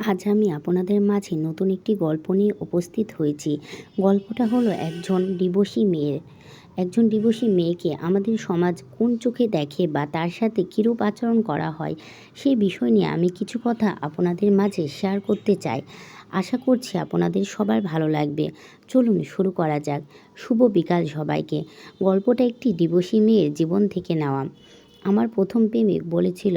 আজ আমি আপনাদের মাঝে নতুন একটি গল্প নিয়ে উপস্থিত হয়েছি। গল্পটা হলো একজন ডিভোর্সি মেয়ের। একজন ডিভোর্সি মেয়েকে আমাদের সমাজ কোন চোখে দেখে বা তার সাথে কীরূপ আচরণ করা হয় সেই বিষয় নিয়ে আমি কিছু কথা আপনাদের মাঝে শেয়ার করতে চাই। আশা করছি আপনাদের সবার ভালো লাগবে। চলুন শুরু করা যাক। শুভ বিকাল সবাইকে। গল্পটা একটি ডিভোর্সি মেয়ের জীবন থেকে নেওয়া। আমার প্রথম প্রেমিক বলেছিল,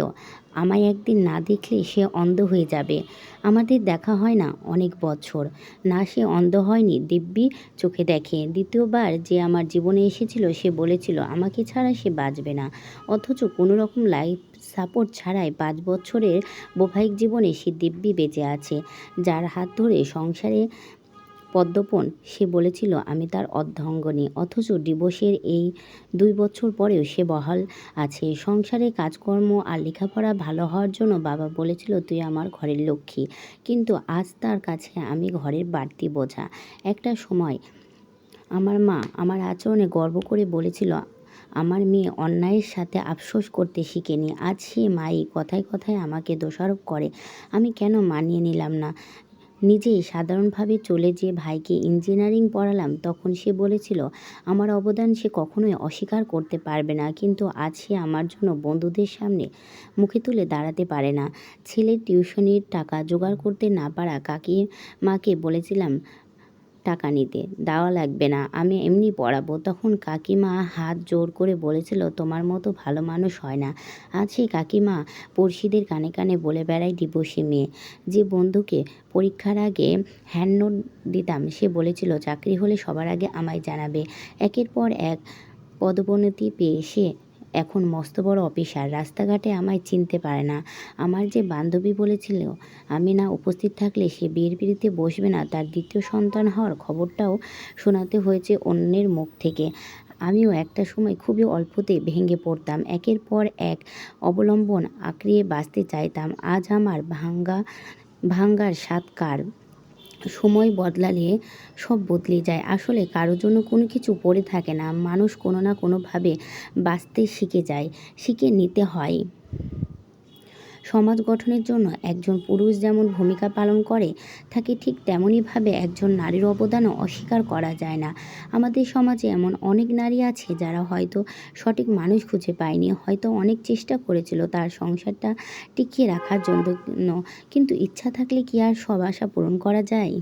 আমায় একদিন না দেখলে সে অন্ধ হয়ে যাবে। আমাদের দেখা হয় না অনেক বছর। না সে অন্ধ হয়নি, দিব্যি চোখে দেখে। দ্বিতীয়বার যে আমার জীবনে এসেছিল, সে বলেছিল, আমাকে ছাড়া সে বাঁচবে না। অথচ কোনো রকম লাইফ সাপোর্ট ছাড়াই পাঁচ বছরের বৈবাহিক জীবনে সে দিব্যি বেঁচে আছে। যার হাত ধরে সংসারে পদ্মপণ সে বলেছিল, আমি তার অর্ধাঙ্গনী অথচ ডিভোর্সের এই দুই বছর পরেও সে বহাল আছে। সংসারে কাজকর্ম আর লেখাপড়া ভালো হওয়ার জন্য বাবা বলেছিল, তুই আমার ঘরের লক্ষ্মী। কিন্তু আজ তার কাছে আমি ঘরের বাড়তি বোঝা। একটা সময় আমার মা আমার আচরণে গর্ব করে বলেছিল, আমার মেয়ে অন্যায়ের সাথে আফসোস করতে শিখেনি। আজ সে মাই কথায় কথায় আমাকে দোষারোপ করে। আমি কেন মানিয়ে নিলাম না? নিজেই সাধারণভাবে চলে যে ভাইকে ইঞ্জিনিয়ারিং পড়ালাম, তখন সে বলেছিল, আমার অবদান সে কখনোই অস্বীকার করতে পারবে না, কিন্তু আজ সে আমার জন্য বন্ধুদের সামনে মুখে তুলে দাঁড়াতে পারে না। ছেলের টিউশনির টাকা জোগাড় করতে না পারা কাকি মাকে বলেছিলাম টাকা নিতে। দেওয়া লাগবে না, আমি এমনি পড়াবো। তখন কাকিমা হাত জোর করে বলেছিল, তোমার মতো ভালো মানুষ হয় না। আজ সেই কাকিমা পড়শিদের কানে কানে বলে বেড়ায় ডিভোর্সি মেয়ে। যে বন্ধুকে পরীক্ষার আগে হ্যান্ড নোট দিতাম, সে বলেছিল, চাকরি হলে সবার আগে আমায় জানাবে। একের পর এক পদোন্নতি পেয়ে সে এখন মস্ত বড় অফিসার, রাস্তাঘাটে আমায় চিনতে পারে না। আমার যে বান্ধবী বলেছিল, আমি না উপস্থিত থাকলে সে বিয়ের পিড়িতে বসবে না, তার দ্বিতীয় সন্তান হওয়ার খবরটাও শোনাতে হয়েছে অন্যের মুখ থেকে। আমিও একটা সময় খুবই অল্পতে ভেঙে পড়তাম, একের পর এক অবলম্বন আঁকড়িয়ে বাঁচতে চাইতাম। আজ আমার ভাঙ্গা, ভাঙ্গার স্বাদ কার সময় বদলালে সব বদলে যায়। আসলে কারও জন্য কোনো কিছু পড়ে থাকে না। মানুষ কোনো না কোনোভাবে বাঁচতে শিখে যায়, শিখে নিতে হয়। সমাজ গঠনের জন্য একজন পুরুষ যেমন ভূমিকা পালন করে থাকে ঠিক তেমনইভাবে একজন নারীর অবদানও অস্বীকার করা যায় না। আমাদের সমাজে এমন অনেক নারী আছে যারা হয়তো সঠিক মানুষ খুঁজে পায়নি, হয়তো অনেক চেষ্টা করেছিল তার সংসারটা টিকিয়ে রাখার জন্য, কিন্তু ইচ্ছা থাকলে কি আর সব আশা পূরণ করা যায়?